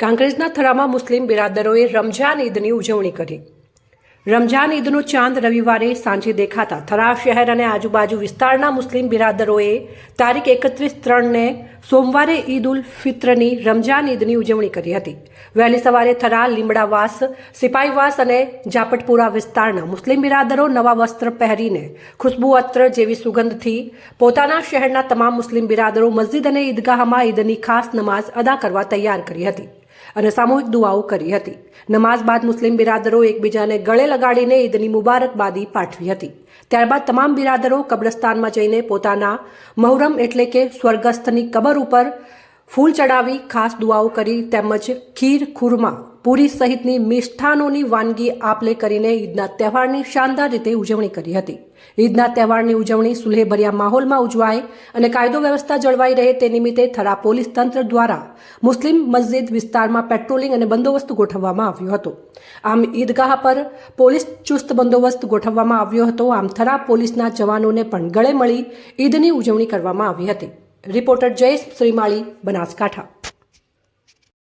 કાંકરેજના થરામાં મુસ્લિમ બિરાદરોએ રમઝાન ઈદની ઉજવણી કરી. રમઝાન ઈદનો ચાંદ રવિવારે સાંજે દેખાતા થરા શહેર અને આજુબાજુ વિસ્તારના મુસ્લિમ બિરાદરોએ તારીખ એકત્રીસ ત્રણને સોમવારે ઈદ ઉલ ફિત્રની રમઝાન ઈદની ઉજવણી કરી હતી. વહેલી સવારે થરા, લીમડાવાસ સિપાહીવાસ અને જાપટપુરા વિસ્તારના મુસ્લિમ બિરાદરો નવા વસ્ત્ર પહેરીને ખુશ્બુ અત્ર જેવી સુગંધથી પોતાના શહેરના તમામ મુસ્લિમ બિરાદરો મસ્જિદ અને ઈદગાહમાં ઈદની ખાસ નમાઝ અદા કરવા તૈયાર કરી હતી. અને સામૂહિક દુઆઓ કરી હતી. નમાઝ બાદ મુસ્લિમ બિરાદરો એકબીજાને ગળે લગાડીને ઈદની મુબારકબાદી પાઠવી હતી. ત્યારબાદ તમામ બિરાદરો કબ્રસ્તાનમાં જઈને પોતાના મહુરમ એટલે કે સ્વર્ગસ્થની કબર ઉપર ફૂલ ચડાવી ખાસ દુઆઓ કરી તેમજ ખીર, ખુરમા, પૂરી સહિતની મિષ્ઠાનોની વાનગી આપલે કરીને ઈદના તહેવારની શાનદાર રીતે ઉજવણી કરી હતી. ઈદના તહેવારની ઉજવણી સુલેહભર્યા માહોલમાં ઉજવાય અને કાયદો વ્યવસ્થા જળવાઈ રહે તે નિમિત્તે થરા પોલીસ તંત્ર દ્વારા મુસ્લિમ મસ્જિદ વિસ્તારમાં પેટ્રોલિંગ અને બંદોબસ્ત ગોઠવવામાં આવ્યો હતો. આમ ઈદગાહ પર પોલીસ ચુસ્ત બંદોબસ્ત ગોઠવવામાં આવ્યો હતો. આમ થરા પોલીસના જવાનોને પણ ગળે મળી ઈદની ઉજવણી કરવામાં આવી હતી. રિપોર્ટર જયેશ શ્રીમાળી બનાસકાંઠા.